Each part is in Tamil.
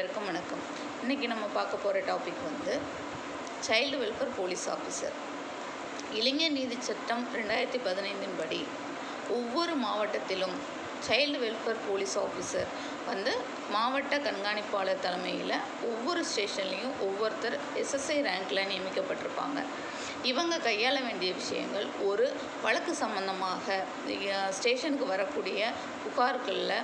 அனைவருக்கும் வணக்கம். இன்றைக்கி நம்ம பார்க்க போகிற டாபிக் வந்து சைல்டு வெல்ஃபேர் போலீஸ் ஆஃபீஸர் இளைஞர் நீதி சட்டம் ரெண்டாயிரத்தி பதினைந்தின் படி ஒவ்வொரு மாவட்டத்திலும் சைல்டு வெல்ஃபேர் போலீஸ் ஆஃபீஸர் வந்து மாவட்ட கண்காணிப்பாளர் தலைமையில் ஒவ்வொரு ஸ்டேஷன்லேயும் ஒவ்வொருத்தர் எஸ்எஸ்ஐ ரேங்கில் நியமிக்கப்பட்டிருப்பாங்க. இவங்க கையாள வேண்டிய விஷயங்கள் ஒரு வழக்கு சம்பந்தமாக ஸ்டேஷனுக்கு வரக்கூடிய புகார்களில்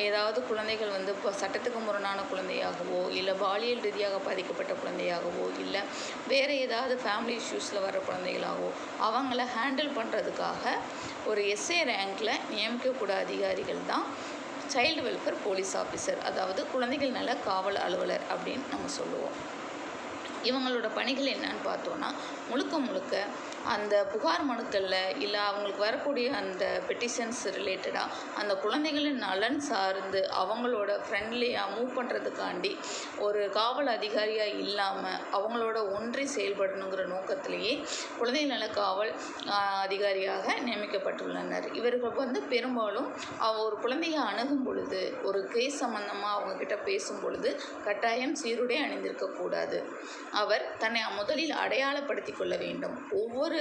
ஏதாவது குழந்தைகள் வந்து இப்போ சட்டத்துக்கு முரணான குழந்தையாகவோ இல்லை பாலியல் ரீதியாக பாதிக்கப்பட்ட குழந்தையாகவோ இல்லை வேறு ஏதாவது ஃபேமிலி இஷ்யூஸில் வர குழந்தைகளாகவோ அவங்கள ஹேண்டில் பண்ணுறதுக்காக ஒரு எஸ்ஏ ரேங்கில் நியமிக்கக்கூட அதிகாரிகள் தான் சைல்டு வெல்ஃபேர் போலீஸ் ஆஃபீஸர் அதாவது குழந்தைகள் நல காவல் அலுவலர் அப்படின்னு நம்ம சொல்லுவோம். இவங்களோட பணிகள் என்னன்னு பார்த்தோன்னா முழுக்க முழுக்க அந்த புகார் மனுக்களில் இல்லை அவங்களுக்கு வரக்கூடிய அந்த பெட்டிஷன்ஸ் ரிலேட்டடாக அந்த குழந்தைகளின் நலன் சார்ந்து அவங்களோட ஃப்ரெண்ட்லியாக மூவ் பண்ணுறதுக்காண்டி ஒரு காவல் அதிகாரியாக இல்லாமல் அவங்களோட ஒன்றி செயல்படணுங்கிற நோக்கத்திலேயே குழந்தை நல காவல் அதிகாரியாக நியமிக்கப்பட்டுள்ளனர். இவர்கள் வந்து பெரும்பாலும் அவ ஒரு குழந்தையை அணுகும் பொழுது ஒரு கேஸ் சம்மந்தமாக அவங்கக்கிட்ட பேசும் பொழுது கட்டாயம் சீருடை அணிந்திருக்கக்கூடாது. அவர் தன்னை முதலில் அடையாளப்படுத்தி கொள்ள வேண்டும். ஒவ்வொரு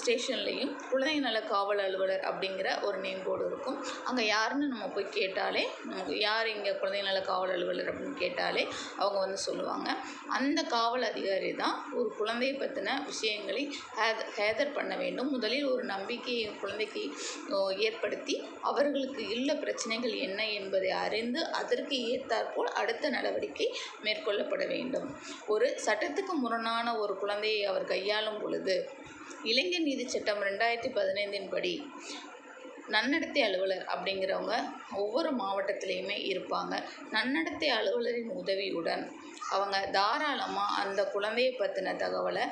ஸ்டேஷன்லேயும் குழந்தை நல காவல் அலுவலர் அப்படிங்கிற ஒரு நேம் போர்டு இருக்கும். அங்கே யாருன்னு நம்ம போய் கேட்டாலே நமக்கு யார் இங்கே குழந்தை நல காவல் அலுவலர் அப்படின்னு கேட்டாலே அவங்க வந்து சொல்லுவாங்க. அந்த காவல் அதிகாரி தான் ஒரு குழந்தையை பற்றின விஷயங்களை ஹேதர் பண்ண வேண்டும். முதலில் ஒரு நம்பிக்கையை குழந்தைக்கு ஏற்படுத்தி அவர்களுக்கு உள்ள பிரச்சனைகள் என்ன என்பதை அறிந்து அதற்கு ஏற்றாற்போல் அடுத்த நடவடிக்கை மேற்கொள்ளப்பட வேண்டும். ஒரு சட்டத்துக்கு முரணான ஒரு குழந்தையை அவர் கையாளும் பொழுது இளைஞர் நீதி சட்டம் ரெண்டாயிரத்தி பதினைந்தின் படி நன்னடத்தை அலுவலர் அப்படிங்கிறவங்க ஒவ்வொரு மாவட்டத்திலையுமே இருப்பாங்க. நன்னடத்தை அலுவலரின் உதவியுடன் அவங்க தாராளமாக அந்த குழந்தையை பற்றின தகவலை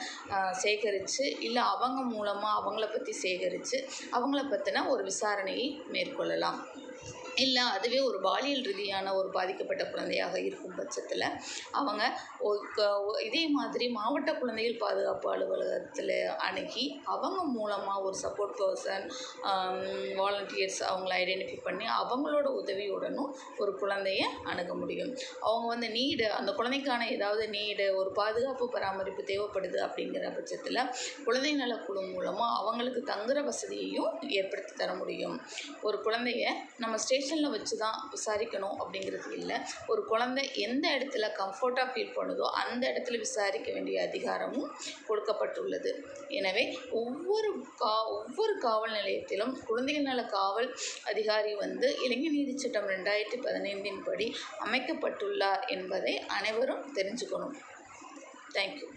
சேகரித்து இல்லை அவங்க மூலமாக அவங்கள பற்றி சேகரித்து அவங்கள பற்றின ஒரு விசாரணையை மேற்கொள்ளலாம். இல்லை அதுவே ஒரு பாலியல் ரீதியான ஒரு பாதிக்கப்பட்ட குழந்தையாக இருக்கும் பட்சத்தில் அவங்க ஒ- இதே மாதிரி மாவட்ட குழந்தைகள் பாதுகாப்பு அலுவலகத்தில் அணுகி அவங்க மூலமாக ஒரு சப்போர்ட் பர்சன் வாலண்டியர்ஸ் அவங்கள ஐடென்டிஃபை பண்ணி அவங்களோட உதவியுடனும் ஒரு குழந்தைய அணுக முடியும். அவங்க வந்து நீடு அந்த குழந்தைக்கான ஏதாவது நீடு ஒரு பாதுகாப்பு பராமரிப்பு தேவைப்படுது அப்படிங்கிற பட்சத்தில் குழந்தை நலக்குழு மூலமாக அவங்களுக்கு தங்குற வசதியையும் ஏற்படுத்தி தர முடியும். ஒரு குழந்தைய நம்ம ஸ்டேஷனில் வச்சு தான் விசாரிக்கணும் அப்படிங்கிறது இல்லை. ஒரு குழந்தை எந்த இடத்துல கம்ஃபர்ட்டாக ஃபீல் பண்ணுதோ அந்த இடத்துல விசாரிக்க வேண்டிய அதிகாரமும் கொடுக்கப்பட்டுள்ளது. எனவே ஒவ்வொரு கா ஒவ்வொரு காவல் நிலையத்திலும் குழந்தைகள் நல காவல் அதிகாரி வந்து இளைஞர் நீதி சட்டம் ரெண்டாயிரத்தி பதினைந்தின் படி அமைக்கப்பட்டுள்ளார் என்பதை அனைவரும் தெரிஞ்சுக்கணும். தேங்க்யூ